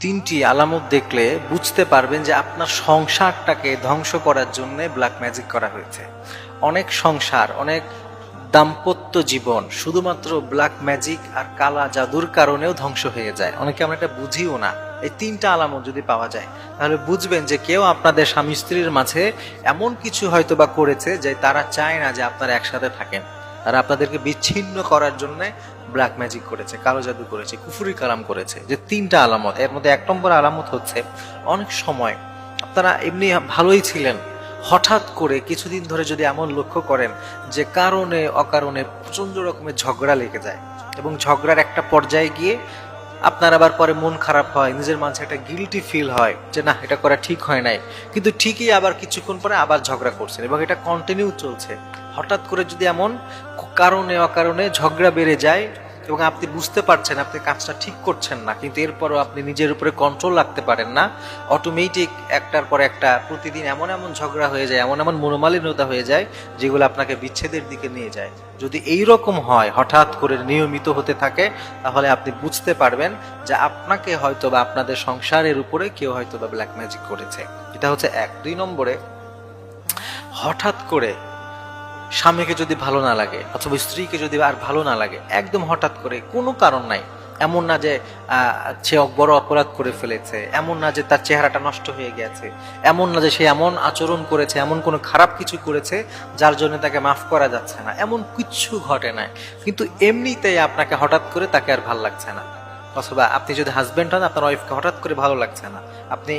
তিনটি আলামত দেখলে বুঝতে পারবেন যে আপনার সংসারটাকে ধ্বংস করার জন্য ব্ল্যাক ম্যাজিক করা হয়েছে। অনেক সংসার, অনেক দাম্পত্য জীবন শুধুমাত্র ব্ল্যাক ম্যাজিক আর কালা জাদুর কারণেও ধ্বংস হয়ে যায়। অনেকে আমরা এটা বুঝিও না। এই তিনটা আলামত যদি পাওয়া যায়, তাহলে বুঝবেন যে কেউ আপনাদের স্বামী স্ত্রীর মাঝে এমন কিছু হয়তো বা করেছে যে তারা চায় না যে আপনারা একসাথে থাকেন। তারা আপনাদেরকে বিচ্ছিন্ন করার জন্য ব্ল্যাক ম্যাজিক করেছে, কালো জাদু করেছে, কুফুরি কালাম করেছে, যে তিনটা আলামত, এর মধ্যে এক নম্বর আলামত হচ্ছে অনেক সময় আপনারা এমনি ভালোই ছিলেন, হঠাৎ করে কিছুদিন ধরে যদি এমন লক্ষ্য করেন যে কারণে, অকারণে প্রচণ্ড রকমের ঝগড়া লেগে যায় এবং ঝগড়ার একটা পর্যায়ে গিয়ে আপনার আবার পরে মন খারাপ হয়, নিজের মাঝে একটা গিলটি ফিল হয় যে না, এটা করা ঠিক হয় নাই। কিন্তু ঠিকই আবার কিছুক্ষণ পরে আবার ঝগড়া করছেন এবং এটা কন্টিনিউ চলছে। হঠাৎ করে যদি এমন কারণে অকারণে ঝগড়া বেড়ে যায় এবং আপনি বুঝতে পারছেন আপনি কাজটা ঠিক করছেন না, কিন্তু এরপরও আপনি নিজের উপরে কন্ট্রোল রাখতে পারেন না অটোমেটিক একটার পর একটা প্রতিদিন এমন এমন ঝগড়া হয়ে যায়, এমন এমন মনোমালিন্যতা হয়ে যায় যেগুলো আপনাকে বিচ্ছেদের দিকে নিয়ে যায়। যদি এই রকম হয়, হঠাৎ করে নিয়মিত হতে থাকে, তাহলে আপনি বুঝতে পারবেন যে আপনাকে হয়তো বা আপনাদের সংসারের উপরে কেউ হয়তো বা ব্ল্যাক ম্যাজিক করেছে। এটা হচ্ছে এক। দুই নম্বরে, হঠাৎ করে স্বামীকে যদি ভালো না লাগে অথবা স্ত্রীকে যদি আর ভালো না লাগে, একদম হঠাৎ করে কোনো কারণ নাই। এমন না যে সে বড় অপরাধ করে ফেলেছে, এমন না যে তার চেহারাটা নষ্ট হয়ে গেছে, এমন না যে সে এমন আচরণ করেছে, এমন কোনো খারাপ কিছু করেছে যার জন্য তাকে মাফ করা যাচ্ছে না, এমন কিচ্ছু ঘটে নাই। কিন্তু এমনিতেই আপনাকে হঠাৎ করে তাকে আর ভালো লাগছে না। অথবা আপনি যদি হাজবেন্ড হন, আপনার ওয়াইফকে হঠাৎ করে ভালো লাগছে না। আপনি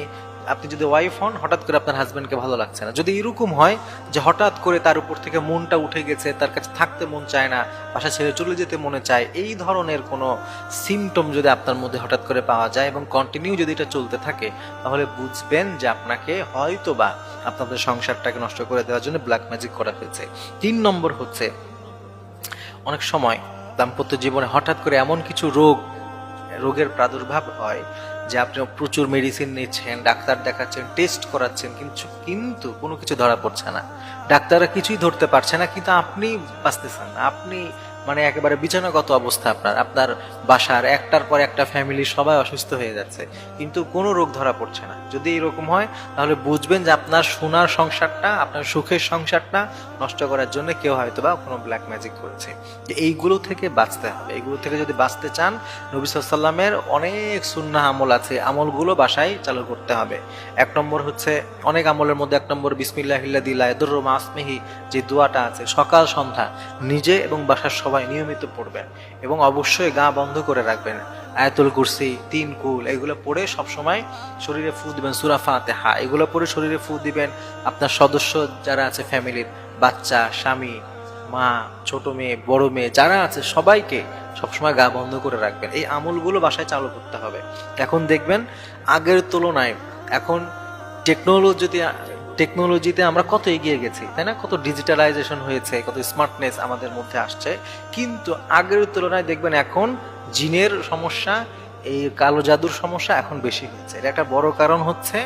আপনি যদি ওয়াইফ হন, হঠাৎ করে আপনার হাজবেন্ডকে ভালো লাগছে না। যদি এরকম হয় যে হঠাৎ করে তার উপর থেকে মনটা উঠে গেছে, তার কাছে থাকতে মন চায় না বাসা ছেড়ে চলে যেতে মনে চায়, এই ধরনের কোনো সিমটম যদি আপনার মধ্যে হঠাৎ করে পাওয়া যায় এবং কন্টিনিউ যদি এটা চলতে থাকে, তাহলে বুঝবেন যে আপনাকে হয়তো বা আপনাদের সংসারটাকে নষ্ট করে দেওয়ার জন্য ব্ল্যাক ম্যাজিক করা হয়েছে। তিন নম্বর হচ্ছে, অনেক সময় দাম্পত্য জীবনে হঠাৎ করে এমন কিছু রোগ, রোগের প্রাদুর্ভাব হয় যে আপনি প্রচুর মেডিসিন নিচ্ছেন, ডাক্তার দেখাচ্ছেন টেস্ট করাচ্ছেন, কিন্তু কিন্তু কোনো কিছু ধরা পড়ছে না। ডাক্তাররা কিছুই ধরতে পারছে না, কিন্তু আপনি বাঁচতেছেন আপনি মানে একেবারে বিছানাগত অবস্থা আপনার। আপনার বাসার একটার পর একটা ফ্যামিলি সবাই অসুস্থ হয়ে যাচ্ছে। কিন্তু কোনো রোগ ধরা পড়ছে না। যদি এরকম হয়, তাহলে বুঝবেন যে আপনার সোনার সংসারটা, আপনার সুখের সংসারটা নষ্ট করার জন্য কেউ হয়তো বা কোনো ব্ল্যাক ম্যাজিক করেছে। যে এইগুলো থেকে বাঁচতে হবে। এইগুলো থেকে যদি বাঁচতে চান, নবী সাল্লামের অনেক সুন্না আমল আছে। আমলগুলো বাসায় চালু করতে হবে। এক নম্বর হচ্ছে, অনেক আমলের মধ্যে এক নম্বর বিসমিল্লাহিল্লা দিল্লা এদুর আসমিহি যে দোয়াটা আছে, সকাল সন্ধ্যা, নিজে এবং বাসার সবাই নিয়মিত পড়বেন এবং অবশ্যই গা বন্ধ করে রাখবেন। আয়াতুল কুরসি, তিন কুল, এগুলো পড়ে সবসময় শরীরে ফু দিবেন, সুরা ফাতেহা, এগুলো পড়ে শরীরে ফু দিবেন আপনার সদস্য যারা আছে ফ্যামিলির বাচ্চা, স্বামী, মা, ছোট মেয়ে, বড় মেয়ে, যারা আছে সবাইকে সবসময় গা বন্ধ করে রাখবেন। এই আমলগুলো বাসায় চালু করতে হবে। এখন দেখবেন আগের তুলনায় এখন টেকনোলজিতে টেকনোলজিতে আমরা কত এগিয়ে গেছি, তাই না? কত ডিজিটালাইজেশন হয়েছে, কত স্মার্টনেস আমাদের মধ্যে আসছে। কিন্তু আগের তুলনায় দেখবেন এখন জিনের সমস্যা, এই কালো জাদুর সমস্যা এখন বেশি হয়েছে। এর একটা বড় কারণ হচ্ছে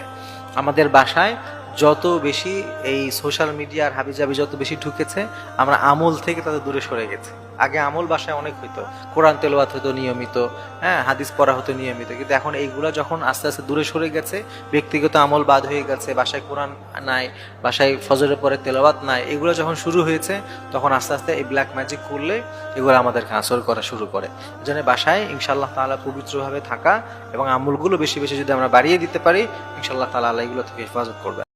আমাদের বাসায় যত বেশি এই সোশ্যাল মিডিয়ার হাবিজাবি যত বেশি ঢুকেছে, আমরা আমল থেকে তাদের দূরে সরে গেছে। আগে আমল বাসায় অনেক হইতো। কোরআন তেলোয়াত হতো নিয়মিত হ্যাঁ হাদিস পড়া হতো নিয়মিত। কিন্তু এখন এইগুলো যখন আস্তে আস্তে দূরে সরে গেছে, ব্যক্তিগত আমল বাদ হয়ে গেছে, বাসায় কোরআন নাই, বাসায় ফজরের পরে তেলাওয়াত নাই, এগুলো যখন শুরু হয়েছে, তখন আস্তে আস্তে এই ব্ল্যাক ম্যাজিক করলে এগুলো আমাদেরকে আসর করা শুরু করে। জন্য বাসায় ইনশাল্লাহ তাআলা পবিত্রভাবে থাকা এবং আমলগুলো বেশি বেশি যদি আমরা বাড়িয়ে দিতে পারি ইনশাল্লাহ তালা এগুলো থেকে হেফাজত করবে।